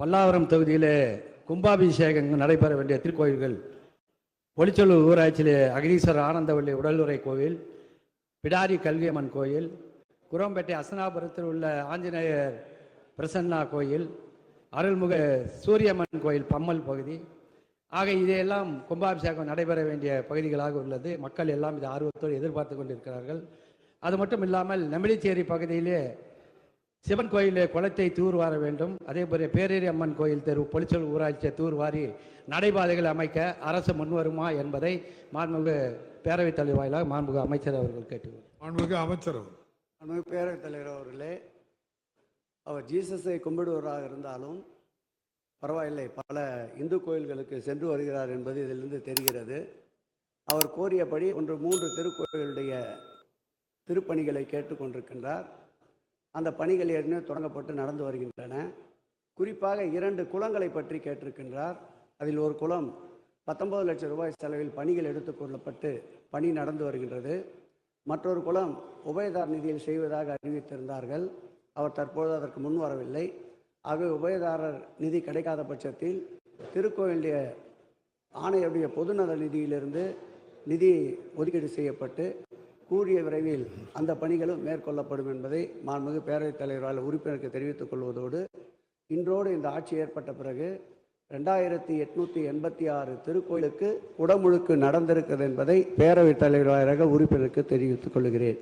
பல்லாவரம் தொகுதியிலே கும்பாபிஷேகம் நடைபெற வேண்டிய திருக்கோயில்கள் பொலிச்சலூர் ஊராட்சியிலே அகிரீஸ்வரர் ஆனந்தவள்ளி உடலுறை கோவில் பிடாரி கல்வியம்மன் கோயில் குரம்பேட்டை அசனாபுரத்தில் உள்ள ஆஞ்சநேயர் பிரசன்னா கோயில் அருள்முக சூரியம்மன் கோயில் பம்மல் பகுதி. ஆக இதையெல்லாம் கும்பாபிஷேகம் நடைபெற வேண்டிய பகுதிகளாக உள்ளது. மக்கள் எல்லாம் இதை ஆர்வத்தோடு எதிர்பார்த்து கொண்டிருக்கிறார்கள். அது மட்டும் இல்லாமல் நெமிலிச்சேரி பகுதியிலே சிவன் கோயிலே குளத்தை தூர்வார வேண்டும். அதே போல பேரேரி அம்மன் கோயில் தெரு பொலிச்சல் ஊராட்சியை தூர்வாரி நடைபாதைகள் அமைக்க அரசு முன்வருமா என்பதை மாண்புமிகு பேரவைத் தலைவர் வாயிலாக மாண்புமிகு அமைச்சர் அவர்கள் கேட்டுக்கொள்கிறார். மாண்புமிகு அமைச்சர் பேரவைத் தலைவர் அவர்களே அவர் ஜீசஸை கும்பிடுவராக இருந்தாலும் பரவாயில்லை. பல இந்து கோயில்களுக்கு சென்று வருகிறார் என்பது இதிலிருந்து தெரிகிறது. அவர் கோரியபடி ஒன்று மூன்று திருக்கோயிலுடைய திருப்பணிகளை கேட்டுக்கொண்டிருக்கின்றார். அந்த பணிகள் ஏற்கனவே தொடங்கப்பட்டு நடந்து வருகின்றன. குறிப்பாக இரண்டு குளங்களை பற்றி கேட்டிருக்கின்றார். அதில் ஒரு குளம் பத்தொன்பது லட்சம் ரூபாய் செலவில் பணிகள் எடுத்துக்கொள்ளப்பட்டு பணி நடந்து வருகின்றது. மற்றொரு குளம் உபயதார் நிதியில் செய்வதாக அறிவித்திருந்தார்கள். அவர் தற்போது அதற்கு முன் வரவில்லை. ஆகவே உபயதாரர் நிதி கிடைக்காத பட்சத்தில் திருக்கோயிலுடைய ஆணையுடைய பொதுநல நிதியிலிருந்து நிதி ஒதுக்கீடு செய்யப்பட்டு கூடிய விரைவில் அந்த பணிகளும் மேற்கொள்ளப்படும் என்பதை மாண்புமிகு பேரவைத் தலைவரால் உறுப்பினருக்கு தெரிவித்துக் கொள்வதோடு இன்றோடு இந்த ஆட்சி ஏற்பட்ட பிறகு ரெண்டாயிரத்தி எட்நூத்தி எண்பத்தி ஆறு திருக்கோயிலுக்கு குடமுழுக்கு நடந்திருக்கிறது என்பதை பேரவைத் தலைவராக உறுப்பினருக்கு தெரிவித்துக் கொள்கிறேன்.